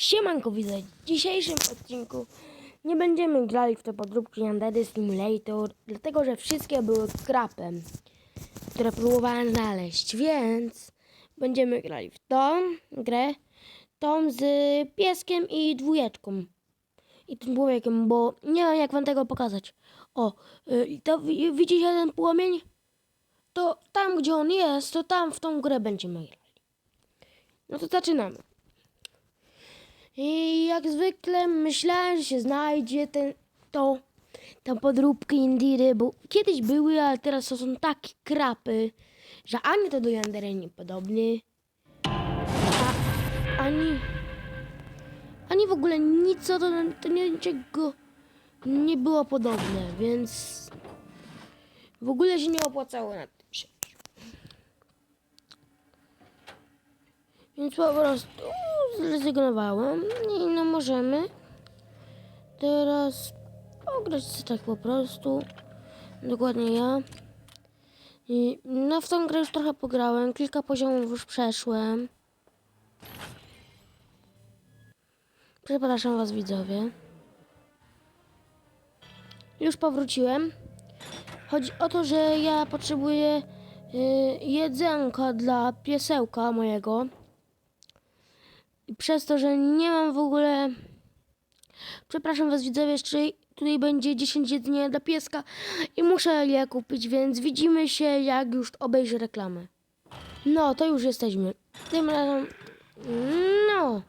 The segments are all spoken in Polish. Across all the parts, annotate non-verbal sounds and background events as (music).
Siemanko widzę, w dzisiejszym odcinku nie będziemy grali w te podróbki Yandery Simulator, dlatego że wszystkie były krapem, które próbowałem znaleźć, więc będziemy grali w tą grę, tą z pieskiem i dwójeczką i tym człowiekiem, bo nie wiem jak wam tego pokazać. O, y, i to wi- widzicie ten płomień? To tam gdzie on jest, to tam w tą grę będziemy grali. No to zaczynamy. I jak zwykle myślałem, że znajdzie ten, to, te podróbki Indiry, bo kiedyś były, ale teraz to są takie krapy, że ani to do Yandere nie podobny, a, ani, ani w ogóle nic do, do niczego nie było podobne, więc w ogóle się nie opłacało na tym się. Więc po prostu zrezygnowałem i no możemy teraz pograć sobie tak po prostu. Dokładnie ja. I no w tą grę już trochę pograłem, kilka poziomów już przeszłem. Przepraszam was widzowie. Już powróciłem. Chodzi o to, że ja potrzebuję y, jedzonka dla piesełka mojego. I przez to, że nie mam w ogóle. Przepraszam was widzowie, jeszcze tutaj będzie 10 jedzenia dla pieska i muszę je kupić, więc widzimy się jak już obejrzę reklamę. No, to już jesteśmy. Tym razem. No.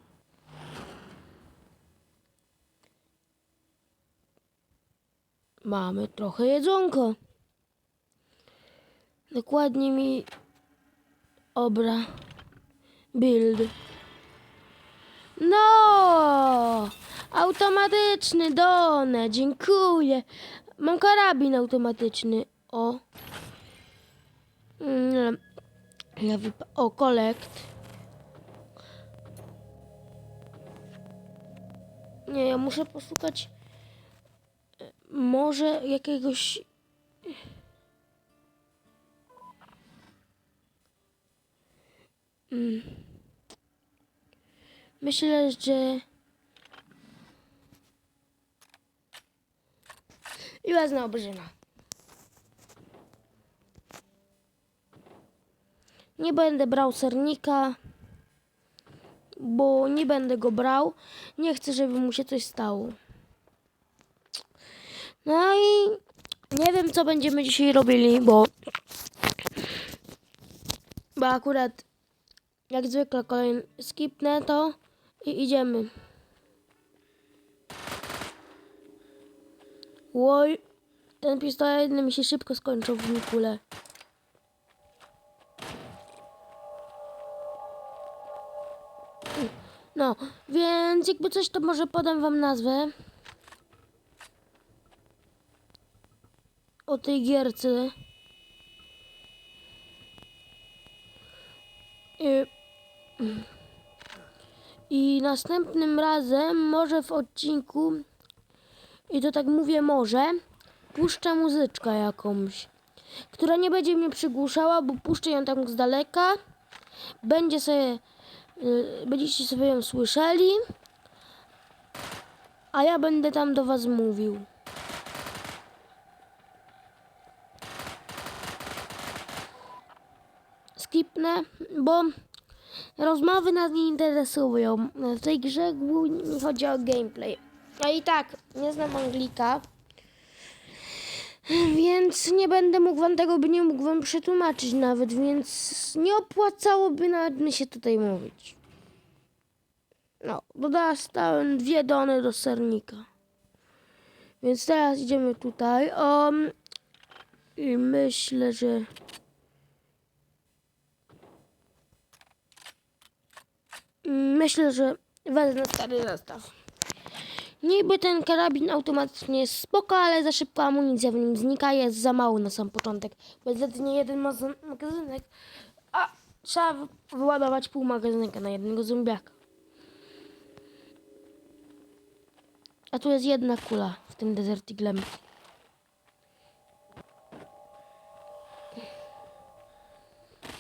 Mamy trochę jedzonka. Dokładnie mi obra build. No! Automatyczny donę, dziękuję. Mam karabin automatyczny. O. Mm, Ja wypa- o, kolekt. Nie, ja muszę poszukać e, może jakiegoś Mm. Myślę, że. I wezmę obrzyna. Nie będę brał sernika, bo nie będę go brał. Nie chcę, żeby mu się coś stało. No i nie wiem, co będziemy dzisiaj robili, bo. Bo akurat jak zwykle kolejny skipnę to i idziemy. Łoj, ten pistolet mi się szybko skończył w Nikule. No, więc jakby coś to może podam wam nazwę. O tej gierce. I, I następnym razem, może w odcinku, i to tak mówię może, puszczę muzyczkę jakąś, która nie będzie mnie przygłuszała, bo puszczę ją tak z daleka. Będzie sobie, y, będziecie sobie ją słyszeli, a ja będę tam do was mówił. skipnę, bo rozmowy nas nie interesują. W tej grze głównie chodzi o gameplay. A i tak, nie znam Anglika, więc nie będę mógł wam tego, by nie mógł wam przetłumaczyć nawet, więc nie opłacałoby nawet mi się tutaj mówić. No, dodałem dwie dony do sernika. Więc teraz idziemy tutaj. Um, I myślę, że... Myślę, że wezmę stary zestaw. Niby ten karabin automatycznie jest spoko, ale za szybko amunicja w nim znika, jest za mało na sam początek. Bo jedynie jeden magazynek, a trzeba wy- wyładować pół magazynka na jednego zombiaka. A tu jest jedna kula w tym Desert.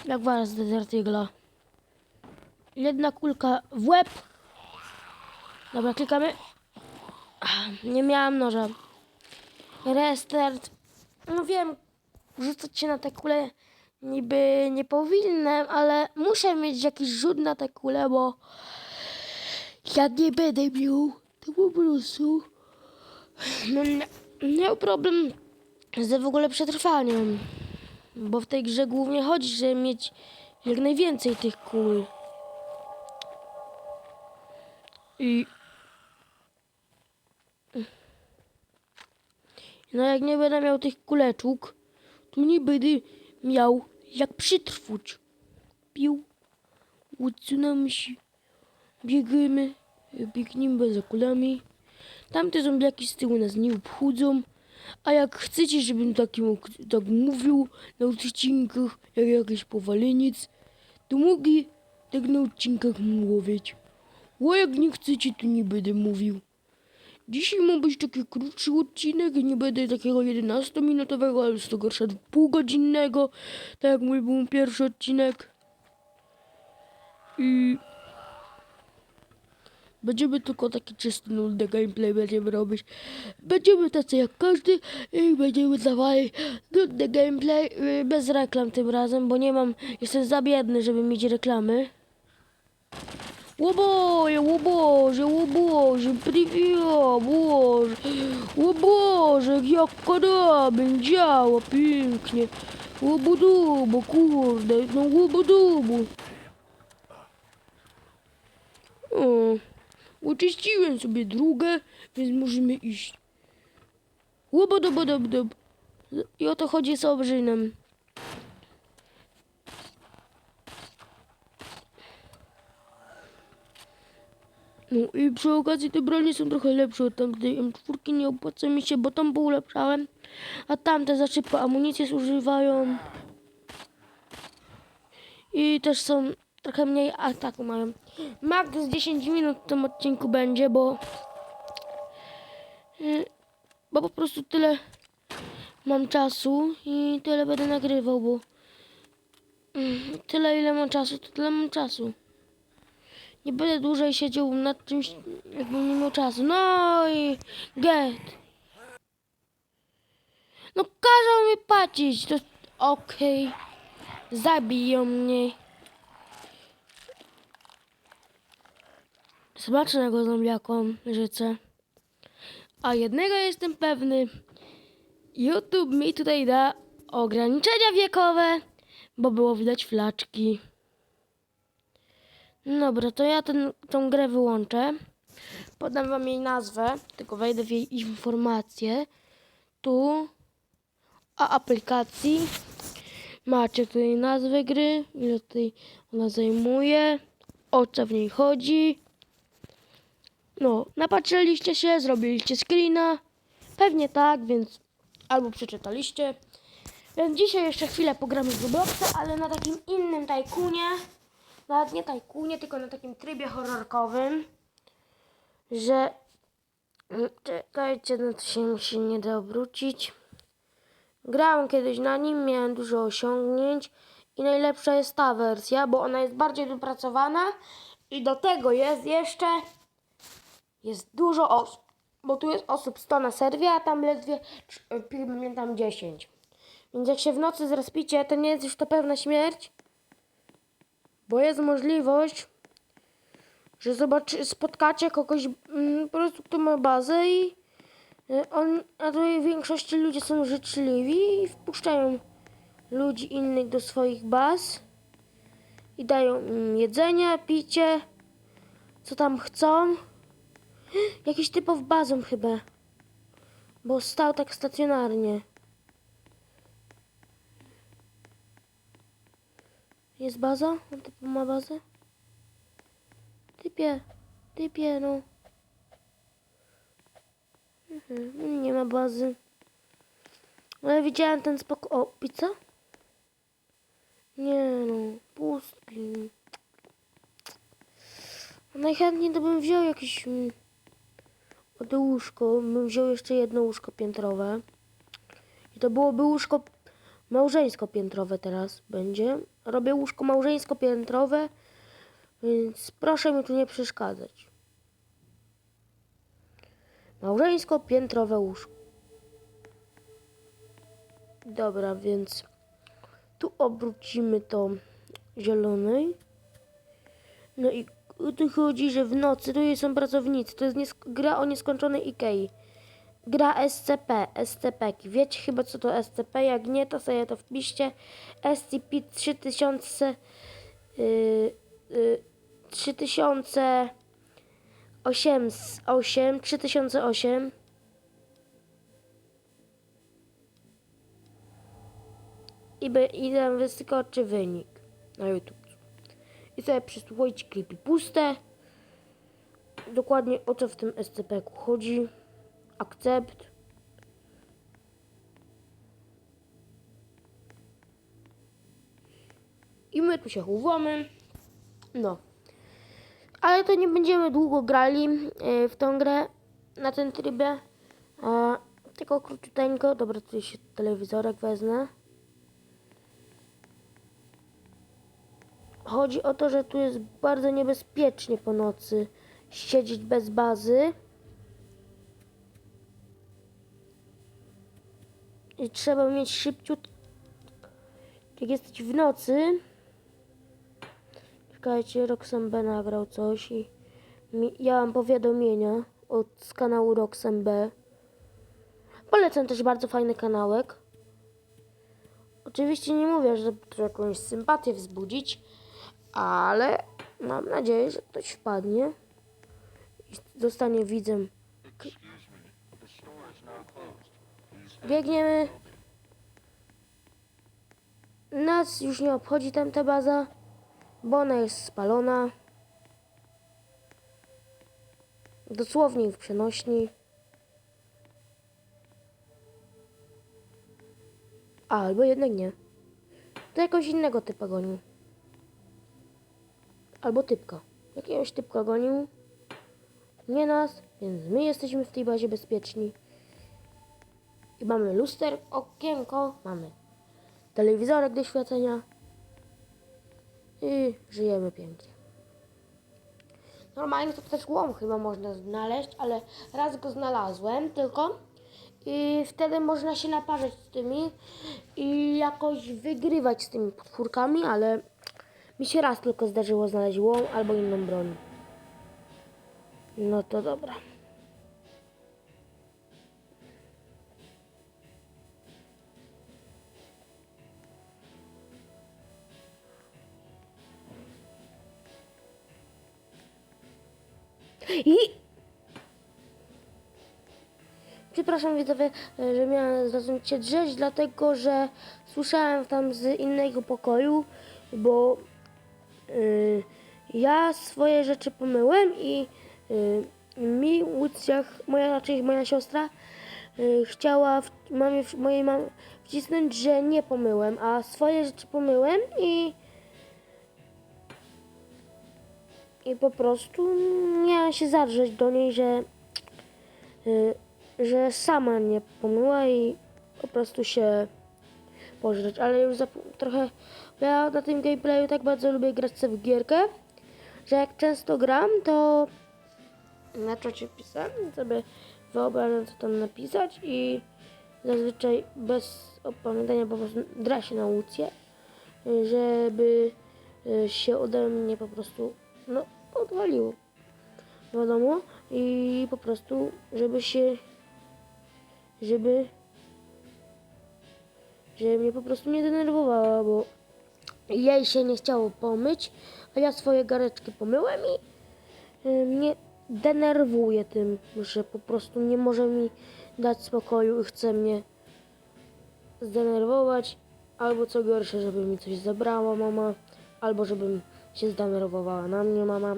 Jak was Desert Eagla. Jedna kulka w łeb Dobra, klikamy. Nie miałam noża. Restart. No wiem, rzucać się na te kule niby nie powinnam, ale muszę mieć jakiś rzut na te kule, bo ja nie będę miał. To po prostu no, miał problem ze w ogóle przetrwaniem. Bo w tej grze głównie chodzi, żeby mieć jak najwięcej tych kul. I no jak nie będę miał tych kuleczuk, to nie będę miał jak przetrwać. Pił, odsunamy się, biegamy, biegniemy za kulami. Tamte zombiaki z tyłu nas nie obchodzą. A jak chcecie, żebym takim, tak mówił na odcinkach, jak jakiś powaleniec, to mogę tak na odcinkach mówić. A jak nie chcecie, to nie będę mówił. Dzisiaj ma być taki krótszy odcinek, nie będę takiego 11-minutowego, ale z tego gorsza półgodzinnego, tak jak mój był pierwszy odcinek. I będziemy tylko taki czysty nudny gameplay będziemy robić. Będziemy tacy jak każdy i będziemy dawali nudny gameplay y, bez reklam tym razem, bo nie mam, jestem za biedny, żeby mieć reklamy. Łoboje, łoboże, łoboże, privio, boże, łoboże, jak karabin działa pięknie. Łobudubu, kurde, no łobudubu. O, uczyściłem sobie drugę, więc możemy iść. Łobodobodobodob. I o to chodzi z obrzynem. No i przy okazji te bronie są trochę lepsze od tamtej M4. Nie opłaca mi się, bo tam ulepszałem. A tamte za szybko amunicję zużywają. I też są trochę mniej ataku mają. Max 10 minut w tym odcinku będzie, bo... y, Bo po prostu tyle mam czasu i tyle będę nagrywał, bo... mm, Tyle ile mam czasu, to tyle mam czasu. Nie będę dłużej siedział nad czymś, jakbym nie miał czasu. No i get. No każą mi płacić, to okej. Zabiją mnie. Smacznego zombiakom życzę. A jednego jestem pewny. YouTube mi tutaj da ograniczenia wiekowe, bo było widać flaczki. Dobra, to ja ten, tą grę wyłączę. Podam wam jej nazwę, tylko wejdę w jej informacje. Tu, a aplikacji. Macie tutaj nazwę gry, ile tutaj ona zajmuje, o co w niej chodzi. No, napatrzyliście się, zrobiliście screena. Pewnie tak, więc albo przeczytaliście. Więc dzisiaj jeszcze chwilę pogramy w Robloxa, ale na takim innym tajkunie. Nawet nie tajkunie, tylko na takim trybie horrorkowym. Że... Mm, Czekajcie, no to się, się nie da obrócić. Grałem kiedyś na nim, miałem dużo osiągnięć i najlepsza jest ta wersja, bo ona jest bardziej dopracowana i do tego jest jeszcze jest dużo osób, bo tu jest osób 100 na serwie, a tam ledwie cz- pamiętam 10. Więc jak się w nocy zrespicie, to nie jest już to pewna śmierć, bo jest możliwość, że zobaczy, spotkacie kogoś mm, po prostu, kto ma bazę i y, on, a tutaj w większości ludzie są życzliwi i wpuszczają ludzi innych do swoich baz i dają im jedzenie, picie, co tam chcą. (gasps) Jakiś typow bazą chyba, bo stał tak stacjonarnie. Jest baza? On typu ma bazę? Typie, typie, no. Mhm, nie ma bazy. Ale widziałem ten spoko... O, pizza? Nie no, pustki. Najchętniej to bym wziął jakieś... mm, O to łóżko, bym wziął jeszcze jedno łóżko piętrowe. I to byłoby łóżko małżeńsko-piętrowe teraz będzie. Robię łóżko małżeńsko-piętrowe, więc proszę mi tu nie przeszkadzać. Małżeńsko-piętrowe łóżko. Dobra, więc tu obrócimy to zielonej. No i tu chodzi, że w nocy tu są pracownicy. To jest gra o nieskończonej Ikei. Gra SCP, SCP. Wiecie chyba co to SCP? Jak nie, to sobie to wpiszcie. SCP 3000 yy, yy, 3008 8, 3008 i, by, i tam wyskoczy wynik na YouTube. I sobie przysłuchajcie klipy puste. Dokładnie o co w tym SCP-ku chodzi. Akcept. I my tu się chowamy. No. Ale to nie będziemy długo grali e, w tą grę na ten trybie. A, tylko króciuteńko. Dobra, tutaj się telewizorek wezmę. Chodzi o to, że tu jest bardzo niebezpiecznie po nocy siedzieć bez bazy. Trzeba mieć szybciut. Jak jesteś w nocy. Czekajcie, B nagrał coś i ja mam powiadomienia od z kanału Roxem B. Polecam też bardzo fajny kanałek. Oczywiście nie mówię, że tu jakąś sympatię wzbudzić, ale mam nadzieję, że ktoś wpadnie i zostanie widzem. Biegniemy. Nas już nie obchodzi tam ta baza, bo ona jest spalona. Dosłownie w przenośni. A, albo jednak nie. To jakoś innego typa gonił. Albo typka. Jakiegoś typka gonił. Nie nas, więc my jesteśmy w tej bazie bezpieczni. I mamy luster, okienko, mamy telewizorek do świecenia. I żyjemy pięknie. Normalnie to też łom chyba można znaleźć, ale raz go znalazłem tylko. I wtedy można się naparzać z tymi i jakoś wygrywać z tymi potwórkami, ale mi się raz tylko zdarzyło znaleźć łom albo inną broń. No to dobra. I... Przepraszam widzowie, że miałem zacząć się drzeć, dlatego że słyszałem tam z innego pokoju, bo y, ja swoje rzeczy pomyłem i y, mi moja, raczej moja siostra, y, chciała w, mamie, mojej mamie wcisnąć, że nie pomyłem, a swoje rzeczy pomyłem i i po prostu miałam się zadrzeć do niej, że, y, że sama nie pomyła i po prostu się pożreć, ale już trochę, ja na tym gameplayu tak bardzo lubię grać sobie w gierkę, że jak często gram, to na czacie pisałem, sobie wyobrażam co tam napisać i zazwyczaj bez opamiętania po prostu dra się na łucję, y, żeby y, się ode mnie po prostu no, odwaliło. Wiadomo. I po prostu, żeby się, żeby, żeby mnie po prostu nie denerwowała, bo jej się nie chciało pomyć, a ja swoje gareczki pomyłem i y, mnie denerwuje tym, że po prostu nie może mi dać spokoju i chce mnie zdenerwować, albo co gorsze, żeby mi coś zabrała mama, albo żebym się zdenerwowała na mnie mama.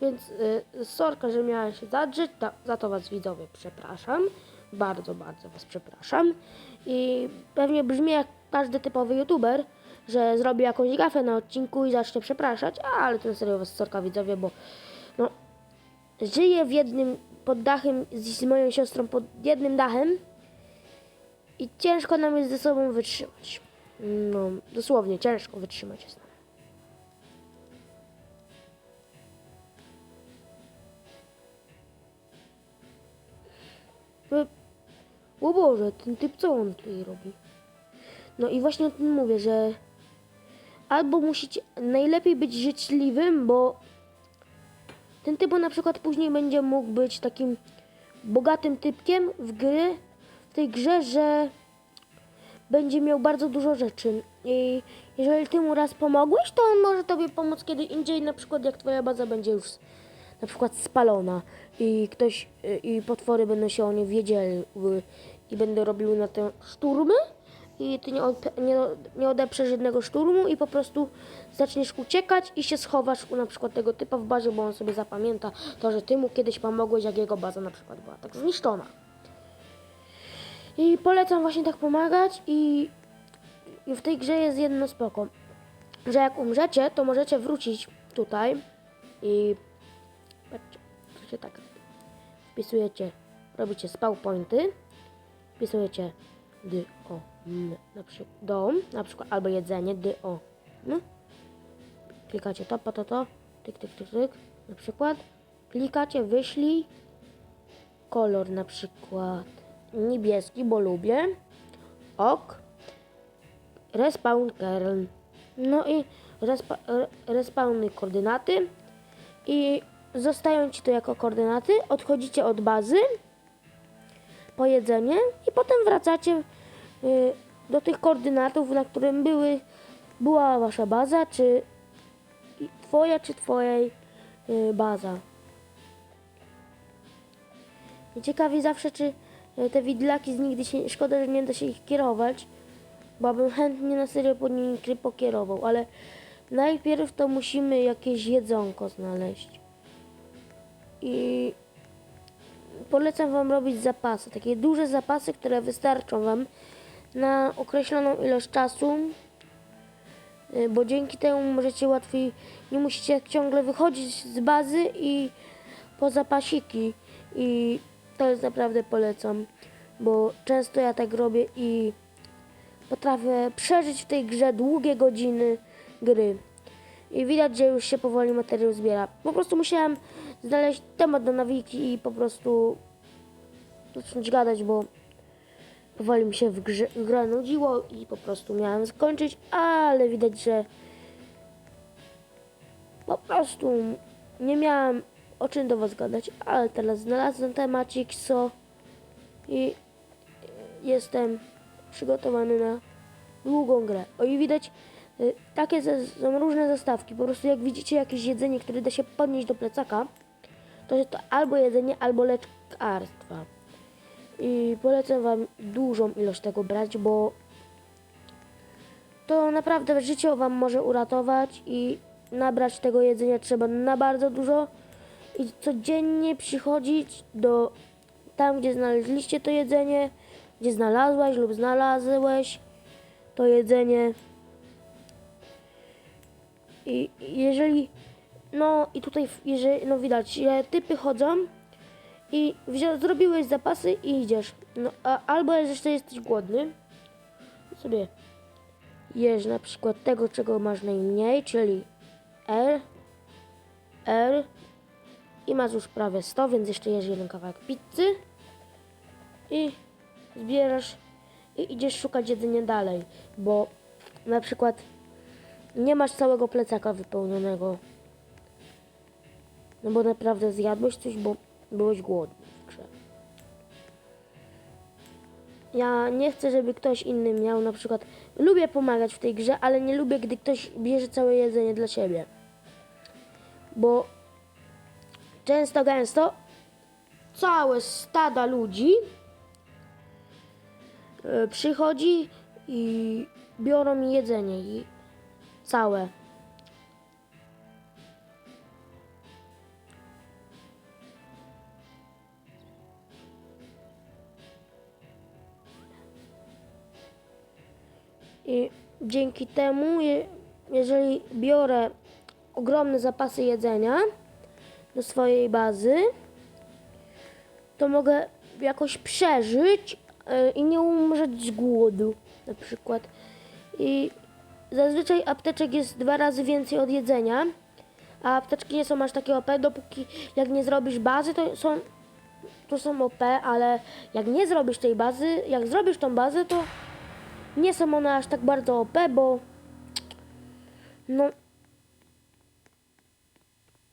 Więc y, sorka, że miała się zadrzeć, ta, za to was widzowie przepraszam. Bardzo, bardzo was przepraszam. I pewnie brzmi jak każdy typowy youtuber, że zrobi jakąś gafę na odcinku i zacznie przepraszać, ale to serio was sorka widzowie, bo no, żyję w jednym pod dachem z, z moją siostrą pod jednym dachem i ciężko nam jest ze sobą wytrzymać. No, dosłownie ciężko wytrzymać jest nam. O Boże, ten typ co on tutaj robi? No i właśnie o tym mówię, że albo musicie najlepiej być życzliwym, bo ten typ na przykład później będzie mógł być takim bogatym typkiem w gry, w tej grze, że będzie miał bardzo dużo rzeczy. I jeżeli ty mu raz pomogłeś, to on może tobie pomóc kiedy indziej, na przykład jak twoja baza będzie już na przykład spalona i ktoś y, i potwory będą się o nie wiedzieli i będą robiły na te szturmy i ty nie, od, nie, nie odeprzesz jednego szturmu i po prostu zaczniesz uciekać i się schowasz u na przykład tego typa w bazie, bo on sobie zapamięta to, że ty mu kiedyś pomogłeś, jak jego baza na przykład była tak zniszczona. I polecam właśnie tak pomagać i, i w tej grze jest jedno spoko, że jak umrzecie, to możecie wrócić tutaj i patrzcie tak, wpisujecie, robicie spawn pointy, wpisujecie dy o m, na przykład dom, na przykład albo jedzenie dy o m. Klikacie to, po to, to, tyk, tyk, tyk, tyk, na przykład. Klikacie wyślij kolor na przykład niebieski, bo lubię. Ok. Respawn kernel. No i respa, re- respawny koordynaty. I zostają ci to jako koordynaty. Odchodzicie od bazy po jedzenie i potem wracacie y, do tych koordynatów, na którym były, była wasza baza, czy twoja, czy twojej y, baza. I ciekawi zawsze, czy y, te widlaki z nigdy się, szkoda, że nie da się ich kierować, bo bym chętnie na serio po nimi pokierował, ale najpierw to musimy jakieś jedzonko znaleźć. I polecam Wam robić zapasy, takie duże zapasy, które wystarczą Wam na określoną ilość czasu, y, bo dzięki temu możecie łatwiej, nie musicie ciągle wychodzić z bazy i po zapasiki i to jest naprawdę polecam, bo często ja tak robię i potrafię przeżyć w tej grze długie godziny gry. I widać, że już się powoli materiał zbiera. Po prostu musiałem znaleźć temat do nawiki i po prostu zacząć gadać, bo powoli mi się w grze, grę nudziło i po prostu miałem skończyć, ale widać, że po prostu nie miałem o czym do was gadać, ale teraz znalazłem temacik, co i jestem przygotowany na długą grę. O i widać, y, takie są różne zestawki. Po prostu jak widzicie jakieś jedzenie, które da się podnieść do plecaka, to jest to albo jedzenie, albo lekarstwa. I polecam Wam dużą ilość tego brać, bo to naprawdę życie Wam może uratować i nabrać tego jedzenia trzeba na bardzo dużo i codziennie przychodzić do tam, gdzie znaleźliście to jedzenie, gdzie znalazłaś lub znalazłeś to jedzenie. I jeżeli, no i tutaj, jeżeli, no widać, że typy chodzą i wzią, zrobiłeś zapasy i idziesz. No, a, albo jeszcze jesteś głodny, sobie jesz na przykład tego, czego masz najmniej, czyli R, R i masz już prawie 100, więc jeszcze jesz jeden kawałek pizzy i zbierasz i idziesz szukać jedzenia dalej, bo na przykład nie masz całego plecaka wypełnionego. No bo naprawdę zjadłeś coś, bo byłeś głodny w grze. Ja nie chcę, żeby ktoś inny miał na przykład. Lubię pomagać w tej grze, ale nie lubię, gdy ktoś bierze całe jedzenie dla siebie. Bo często, gęsto całe stada ludzi e, przychodzi i biorą mi jedzenie i całe. I dzięki temu, je, jeżeli biorę ogromne zapasy jedzenia do swojej bazy, to mogę jakoś przeżyć e, i nie umrzeć z głodu na przykład. I zazwyczaj apteczek jest dwa razy więcej od jedzenia, a apteczki nie są aż takie OP, dopóki jak nie zrobisz bazy, to są to są OP, ale jak nie zrobisz tej bazy, jak zrobisz tą bazę, to nie są one aż tak bardzo OP, bo no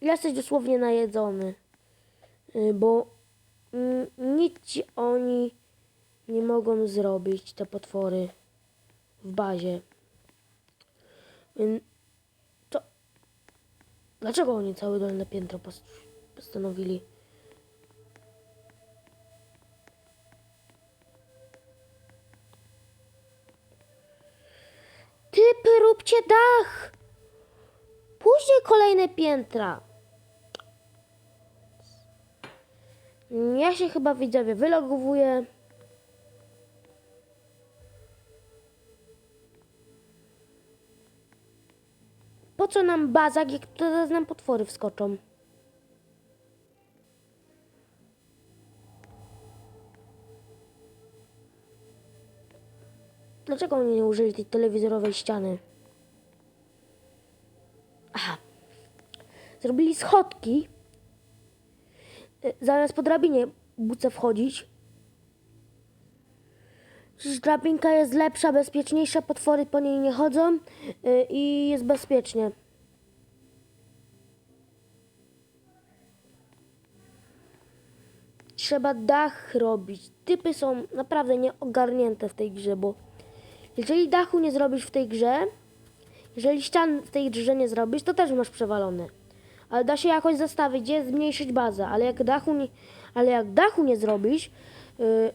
jesteś dosłownie najedzony, Y, bo mm, nic ci oni nie mogą zrobić, te potwory w bazie. Więc to dlaczego oni całe dolne piętro pos- postanowili? Typy, róbcie dach! Później kolejne piętra. Ja się chyba widzowie wylogowuję. Po co nam bazak, jak teraz nam potwory wskoczą? Dlaczego oni nie użyli tej telewizorowej ściany? Aha. Zrobili schodki. Y, Zamiast po drabinie buce wchodzić. Przecież drabinka jest lepsza, bezpieczniejsza, potwory po niej nie chodzą y, i jest bezpiecznie. Trzeba dach robić. Typy są naprawdę nieogarnięte w tej grze, bo jeżeli dachu nie zrobisz w tej grze, jeżeli ścian w tej grze nie zrobisz, to też masz przewalone. Ale da się jakoś zastawić, gdzie zmniejszyć bazę, ale jak dachu nie, ale jak dachu nie zrobisz, yy,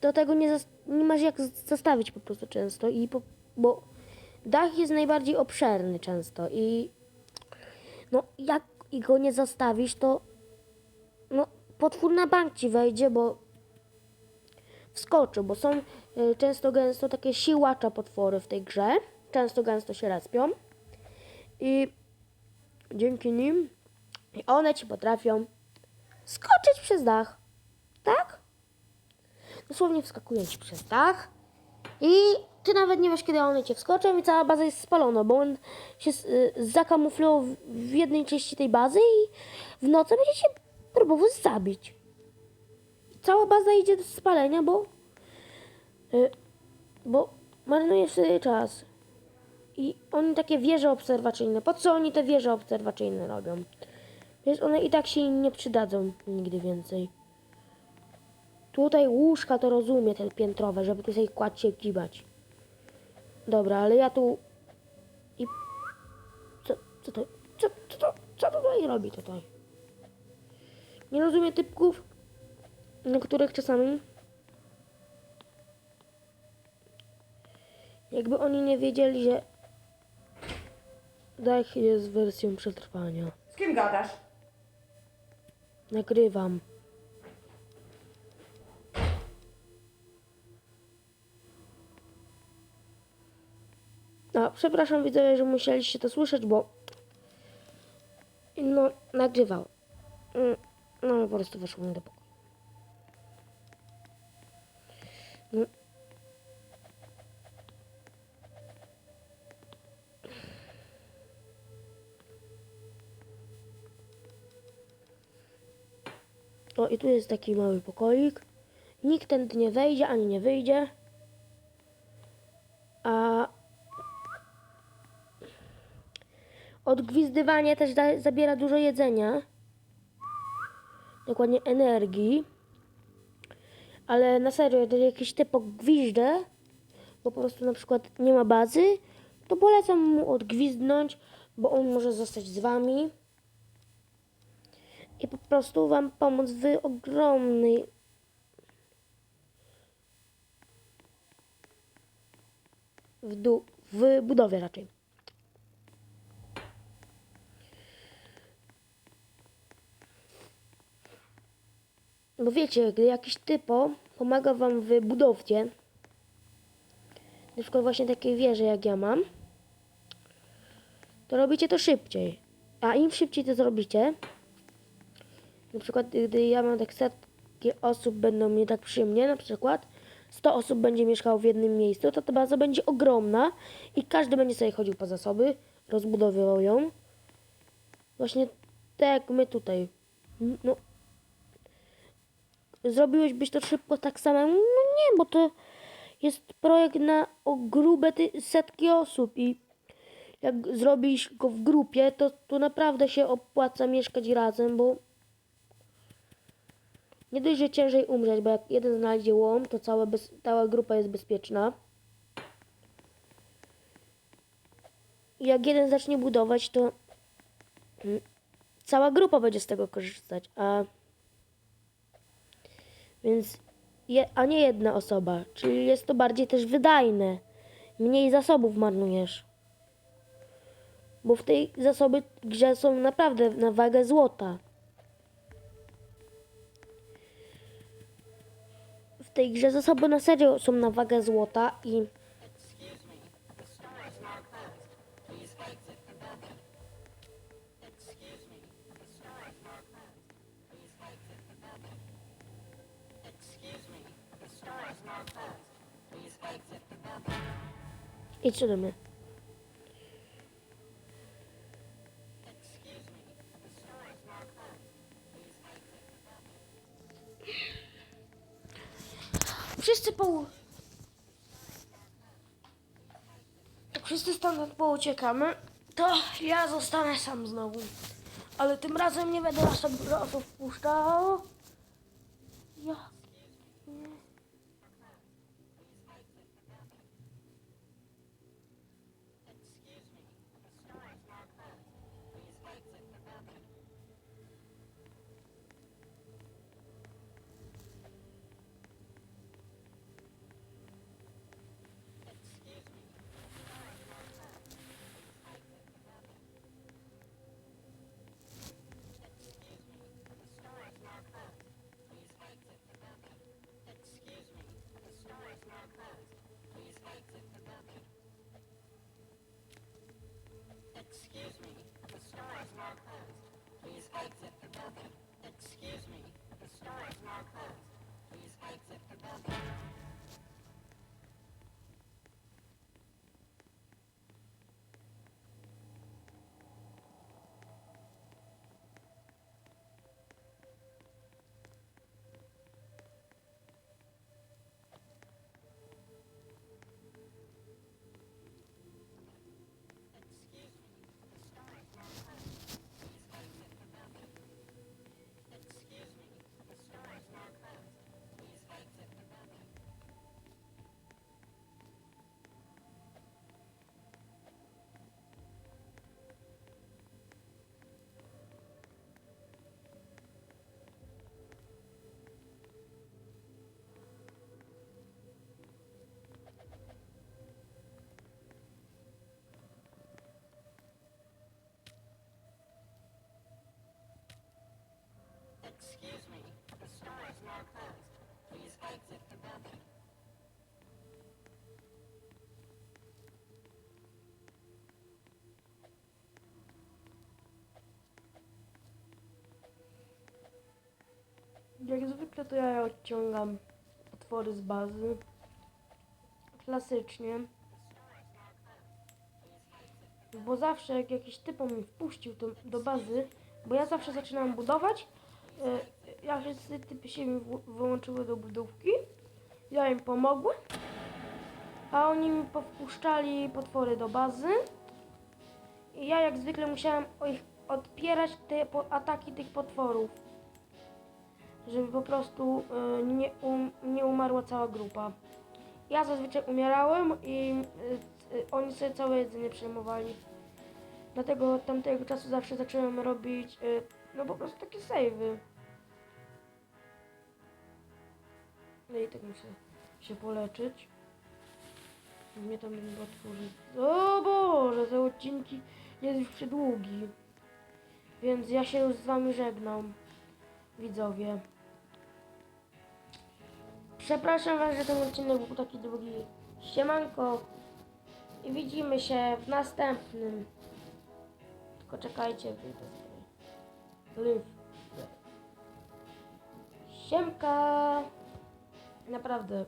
to tego nie, nie masz jak z- zastawić po prostu często i po, bo dach jest najbardziej obszerny często i no jak go nie zastawisz, to no potwór na bank ci wejdzie, bo wskoczy, bo są często gęsto takie siłacza potwory w tej grze. Często gęsto się respią. I dzięki nim one ci potrafią skoczyć przez dach. Tak? Dosłownie wskakują ci przez dach i ty nawet nie wiesz, kiedy one cię wskoczą i cała baza jest spalona, bo on się y, zakamuflował w- jednej części tej bazy i w nocy będzie cię próbował zabić. Cała baza idzie do spalenia, bo y, bo marnujesz sobie czas. I oni takie wieże obserwacyjne. Po co oni te wieże obserwacyjne robią? Wiesz, one i tak się im nie przydadzą nigdy więcej. Tutaj łóżka to rozumie, te piętrowe, żeby tu sobie kładź się gibać. Dobra, ale ja tu... I... Co, co to... Co, co, to, co to tutaj robi tutaj? Nie rozumiem typków, na których czasami... Jakby oni nie wiedzieli, że Dach jest wersją przetrwania. Z kim gadasz? Nagrywam. No, przepraszam widzowie, że musieliście to słyszeć, bo no, nagrywał. Mm, No, po prostu weszło mi do pokoju. I tu jest taki mały pokoik. Nikt tędy nie wejdzie, ani nie wyjdzie. A odgwizdywanie też da, zabiera dużo jedzenia. Dokładnie energii. Ale na serio, jeżeli jakiś typ gwizdże, bo po prostu na przykład nie ma bazy, to polecam mu odgwizdnąć, bo on może zostać z wami i po prostu wam pomóc w ogromnej w, du- w budowie raczej. Bo wiecie, gdy jakiś typo pomaga wam w budowie, na przykład właśnie takiej wieży jak ja mam, to robicie to szybciej. A im szybciej to zrobicie, na przykład, gdy ja mam tak setki osób będą mnie tak przy mnie, na przykład 100 osób będzie mieszkało w jednym miejscu, to ta baza będzie ogromna i każdy będzie sobie chodził po zasoby, rozbudowywał ją. Właśnie tak jak my tutaj. No, zrobiłeś to szybko tak samemu? No nie, bo to jest projekt na o grube setki osób i jak zrobisz go w grupie, to, to naprawdę się opłaca mieszkać razem, bo nie dość, że ciężej umrzeć, bo jak jeden znajdzie łom, to cała, bez, cała grupa jest bezpieczna. Jak jeden zacznie budować, to mm, cała grupa będzie z tego korzystać, a więc je, a nie jedna osoba, czyli jest to bardziej też wydajne. Mniej zasobów marnujesz. Bo w tej zasoby grze są naprawdę na wagę złota. Tej grze zasoby na serio są na wagę złota i idź do mnie. Stamtąd pouciekamy, to ja zostanę sam znowu. Ale tym razem nie będę tak osób wpuszczał. Jak zwykle to ja odciągam otwory z bazy. Klasycznie. Bo zawsze jak jakiś typ mi wpuścił to, do bazy, bo ja zawsze zaczynam budować, y, jak wszyscy typy się mi wyłączyły do budówki, ja im pomogłem, a oni mi powpuszczali potwory do bazy i ja jak zwykle musiałem ich odpierać te ataki tych potworów żeby po prostu y, nie, um, nie umarła cała grupa. Ja zazwyczaj umierałem i y, oni sobie całe jedzenie przejmowali. Dlatego od tamtego czasu zawsze zacząłem robić no po prostu takie savey. No i tak muszę się poleczyć. Mnie tam nie otworzyć. O Boże, te odcinki jest już przydługi. Więc ja się już z wami żegnam widzowie. Przepraszam Was, że ten odcinek był taki długi. Siemanko i widzimy się w następnym. Tylko czekajcie. Live. Siemka! Naprawdę.